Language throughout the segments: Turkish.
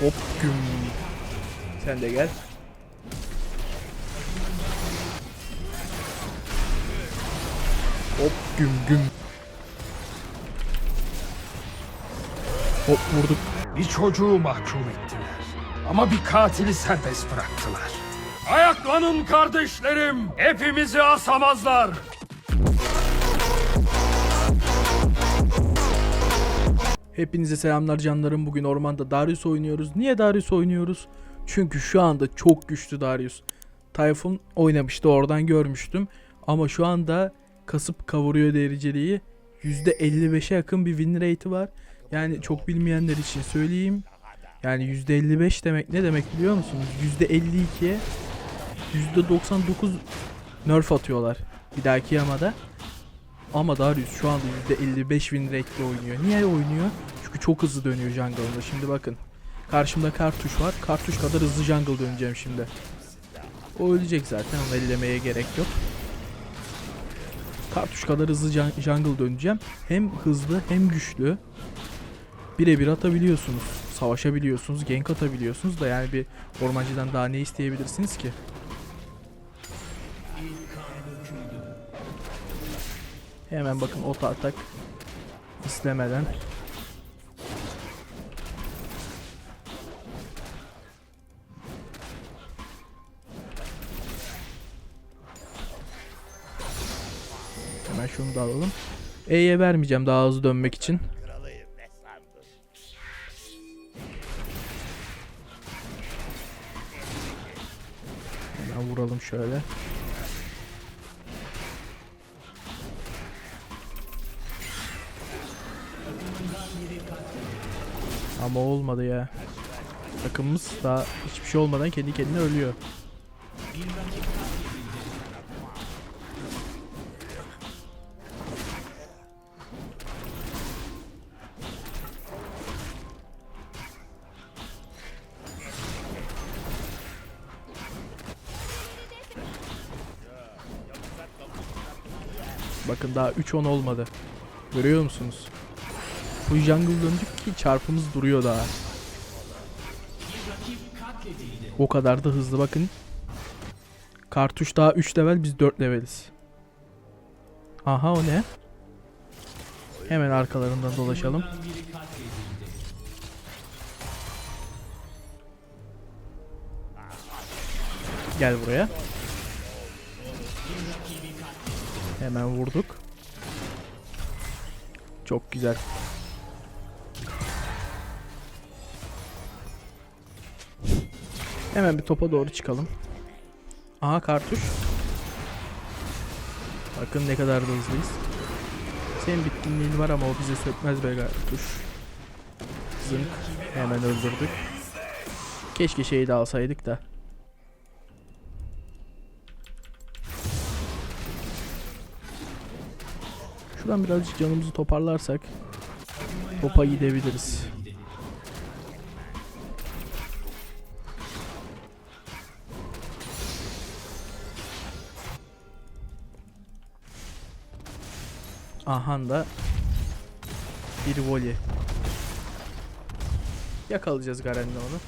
Hop güm. Sen de gel. Hop güm güm. Hop vurduk. Bir çocuğu mahkum ettiler. Ama bir katili serbest bıraktılar. Ayaklanın kardeşlerim. Hepimizi asamazlar. Hepinize selamlar canlarım. Bugün ormanda Darius oynuyoruz. Niye Darius oynuyoruz? Çünkü şu anda çok güçlü Darius. Tayfun oynamıştı oradan görmüştüm. Ama şu anda kasıp kavuruyor dereceliği. %55'e yakın bir win rate'i var. Yani çok bilmeyenler için söyleyeyim. Yani %55 demek ne demek biliyor musunuz? %52'ye %99 nerf atıyorlar. Bir dahaki yamada. Ama Darius şu anda %55 win rate'le oynuyor. Niye oynuyor? Çünkü çok hızlı dönüyor jungle'ında. Şimdi bakın. Karşımda kartuş var. Kartuş kadar hızlı jungle döneceğim şimdi. O ölecek zaten. Ellemeye gerek yok. Kartuş kadar hızlı jun- jungle döneceğim. Hem hızlı hem güçlü. Birebir atabiliyorsunuz. Savaşabiliyorsunuz. Gank atabiliyorsunuz da yani bir ormancıdan daha ne isteyebilirsiniz ki? Hemen bakın ota atak istemeden. Hemen şunu da alalım. E'ye vermeyeceğim daha hızlı dönmek için. Hemen vuralım şöyle. Ama olmadı ya. Takımımız daha hiçbir şey olmadan kendi kendine ölüyor. Bakın daha 3-10 olmadı. Görüyor musunuz? Bu jungle döndük ki çarpımız duruyor daha. O kadar da hızlı bakın. Kartuş daha 3 level biz 4 leveliz. Aha o ne? Hemen arkalarından dolaşalım. Gel buraya. Hemen vurduk. Çok güzel. Hemen bir topa doğru çıkalım. Aha kartuş. Bakın ne kadar da hızlıyız. Senin bitkinliğin var ama o bize sökmez be kartuş. Zınk. Hemen öldürdük. Keşke şeyi de alsaydık da. Şuradan birazcık canımızı toparlarsak topa gidebiliriz. Aha da bir voley. Yakalayacağız Garen'le onu.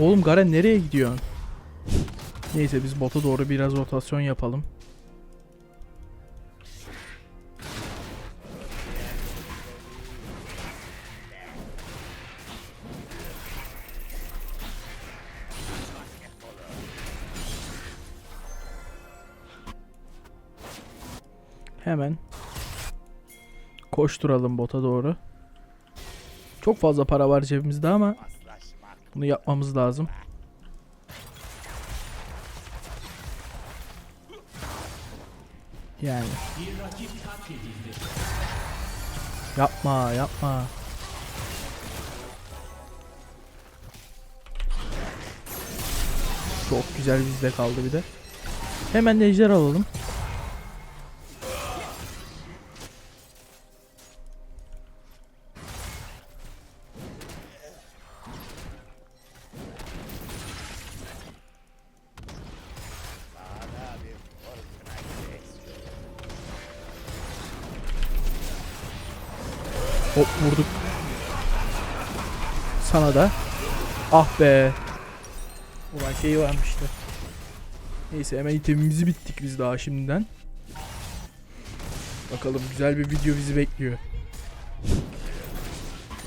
Oğlum Garen nereye gidiyorsun? Neyse biz bota doğru biraz rotasyon yapalım. Hemen koşturalım bota doğru. Çok fazla para var cebimizde ama bunu yapmamız lazım. Yani. Yapma, yapma. Çok güzel bizde kaldı bir de. Hemen ejder alalım. Ah be. Ulan şeyi varmıştı. Neyse hemen itemimizi bittik biz daha şimdiden. Bakalım güzel bir video bizi bekliyor.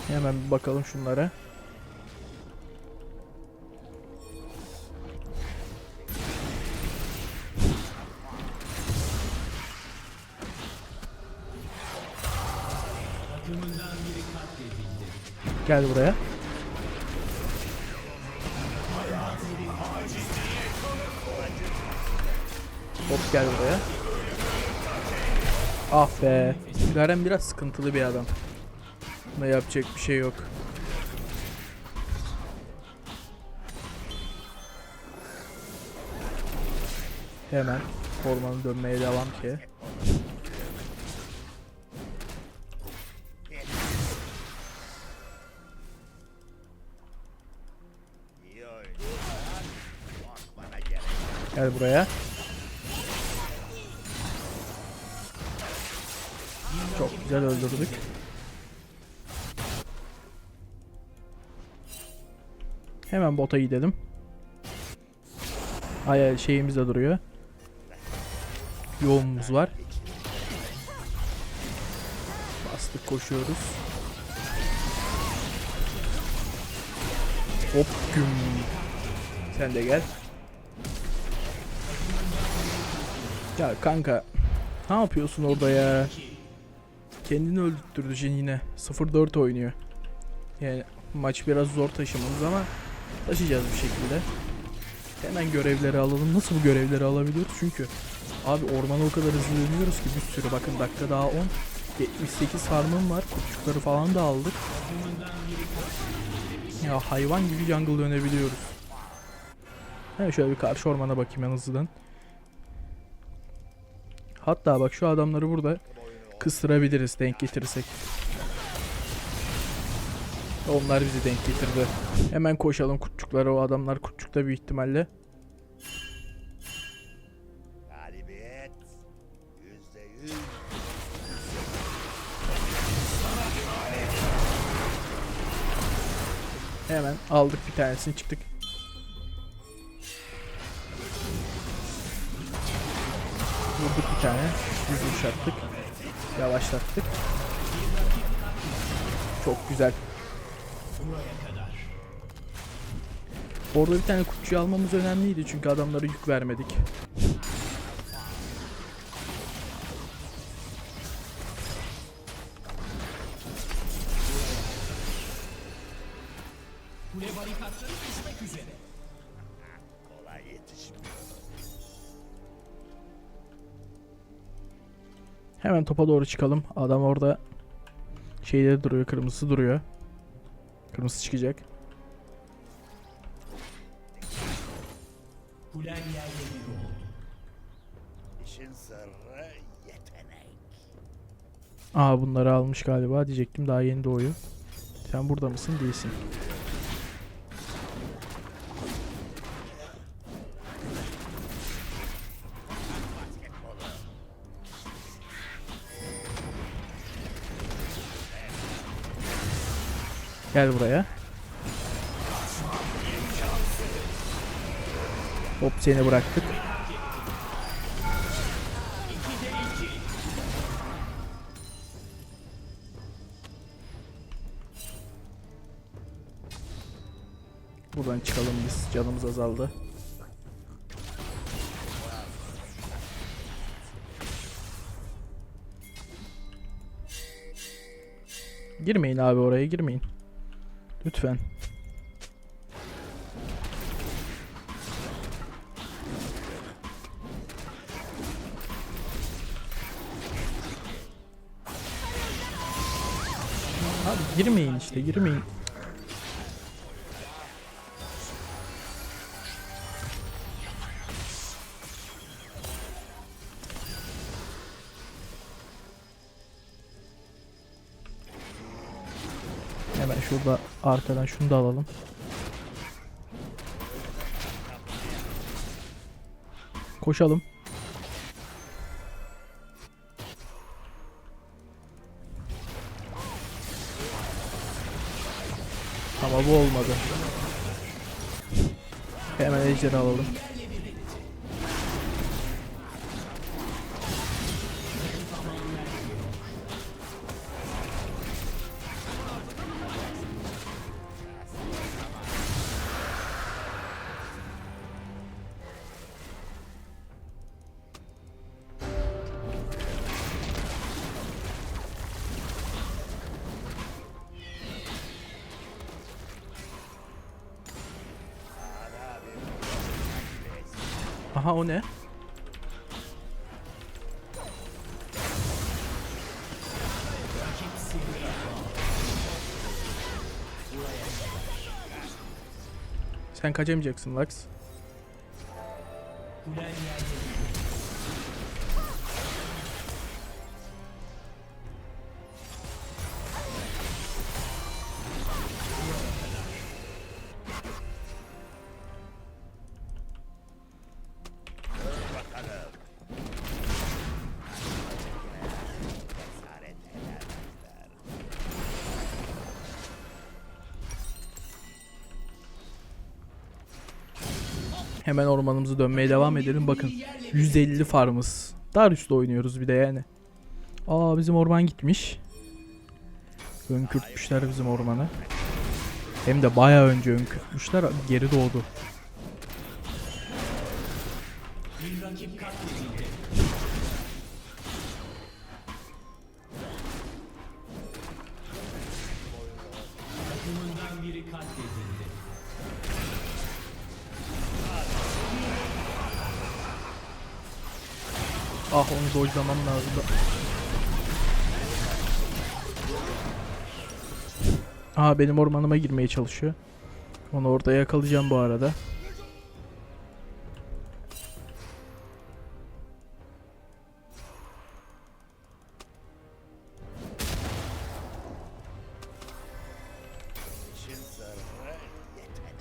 Hemen bir bakalım şunlara. Gel buraya. Hop gel buraya. Ah be. Garen biraz sıkıntılı bir adam. Buna yapacak bir şey yok. Hemen ormanı dönmeye devam ki. Gel buraya. Çok güzel öldürdük. Hemen bota gidelim. Ay şeyimiz de duruyor. Yoğunumuz var. Bastık koşuyoruz. Hop güm. Sen de gel. Ya kanka ne yapıyorsun orada ya? Kendini öldürttürdü Jin yine. 0-4 oynuyor. Yani maç biraz zor taşımamız ama taşıyacağız bir şekilde. Hemen görevleri alalım. Nasıl bu görevleri alabiliyoruz? Çünkü abi ormana o kadar hızlı dönüyoruz ki bir sürü. Bakın dakika daha 10. 78 farmım var. Kurtçukları falan da aldık. Ya hayvan gibi jungle dönebiliyoruz. Hemen şöyle bir karşı ormana bakayım en hızlıdan. Hatta bak şu adamları burada kıstırabiliriz denk getirirsek. Onlar bizi denk getirdi. Hemen koşalım kurtçuklara o adamlar kurtçukta büyük ihtimalle. Yüz. Hemen aldık bir tanesini çıktık. Vurduk bir tane. Vuruş attık. Yavaşlattık. Çok güzel. Orada bir tane kutçuyu almamız önemliydi çünkü adamlara yük vermedik. Hemen topa doğru çıkalım. Adam orada şeyde duruyor, kırmızısı duruyor. Kırmızı çıkacak. İşin sırrı yetenek. Aa bunları almış galiba diyecektim daha yeni doğuyor. Sen burada mısın? Değilsin. Gel buraya. Hop seni bıraktık. Buradan çıkalım biz. Canımız azaldı. Girmeyin abi oraya girmeyin. Lütfen. Abi girmeyin işte girmeyin. Şurada arkadan şunu da alalım. Koşalım. Ama bu olmadı. Hemen ejderi alalım. Aha o ne? Sen kaçamayacaksın Lux. Hemen ormanımızı dönmeye devam edelim. Bakın 150 farmız. Darius'la oynuyoruz bir de yani. Aa bizim orman gitmiş. Önkürtmüşler bizim ormanı. Hem de bayağı önce önkürtmüşler. Geri doğdu. Ah onu dojlamam lazım. Aha benim ormanıma girmeye çalışıyor. Onu orada yakalayacağım bu arada.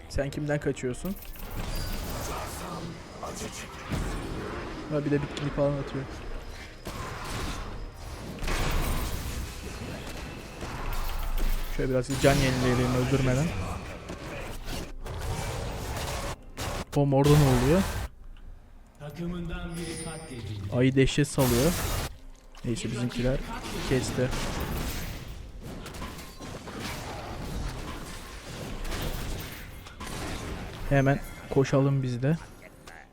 Sen kimden kaçıyorsun? Ha bir de bitkinlik falan atıyor. Şöyle biraz can yenileyelim öldürmeden. Bom orada ne oluyor? Ayı dehşet salıyor. Neyse bizimkiler kesti. Hemen koşalım biz de.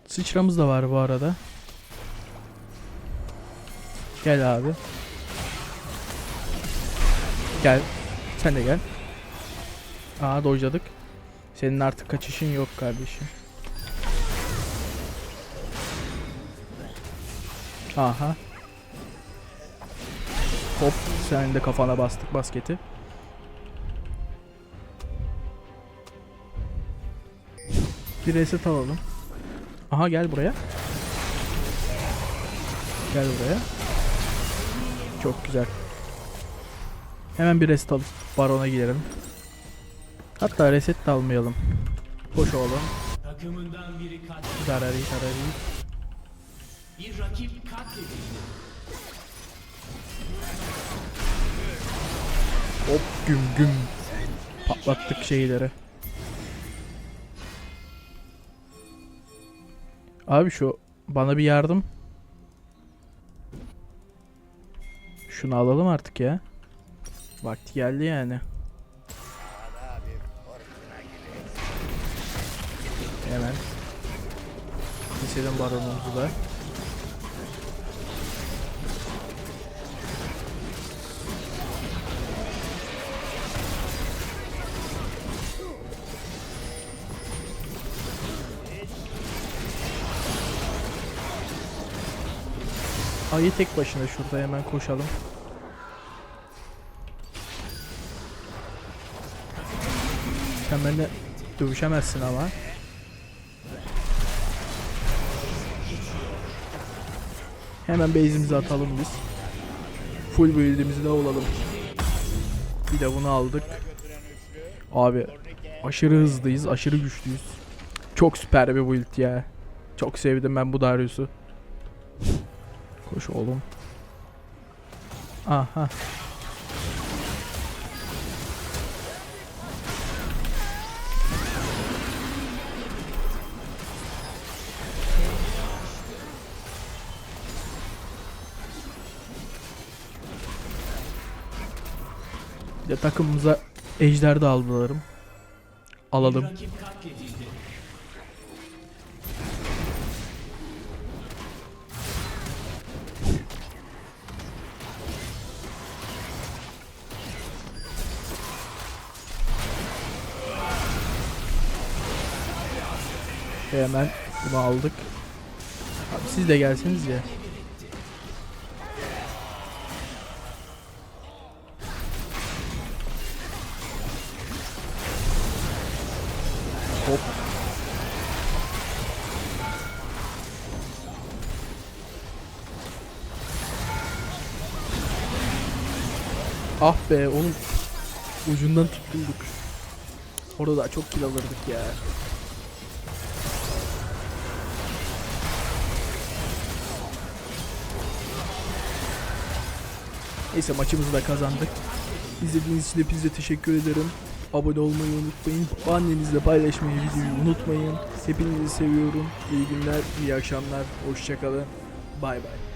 Sıçramız da var bu arada. Gel abi. Gel. Sen de gel. Aa dojladık. Senin artık kaçışın yok kardeşim. Aha. Hop sen de kafana bastık basketi. Bir reset alalım. Aha gel buraya. Gel buraya. Çok güzel. Hemen bir reset alıp barona gidelim. Hatta reset de almayalım. Koş oğlum. Zararı zararı. Bir rakip katledildi. Hop güm güm. Patlattık şeyleri. Abi şu bana bir yardım. Şunu alalım artık ya. Vakti geldi yani. Hemen. Keselim baronumuzu da. Ayı tek başına şurada hemen koşalım. Sen benimle dövüşemezsin ama. Hemen base'imizi atalım biz. Full build'imizi de olalım. Bir de bunu aldık. Abi aşırı hızlıyız, aşırı güçlüyüz. Çok süper bir build ya. Çok sevdim ben bu Darius'u. Koş oğlum. Aha. Bir de takımımıza ejder de aldılarım. Alalım. Ve hemen bunu aldık. Abi siz de gelseniz ya. Hop. Ah be onun ucundan tutulduk. Orada daha çok kill alırdık ya. Neyse maçımızı da kazandık. İzlediğiniz için hepinize teşekkür ederim. Abone olmayı unutmayın. Annenizle paylaşmayı videoyu unutmayın. Hepinizi seviyorum. İyi günler, iyi akşamlar. Hoşçakalın. Bay bay.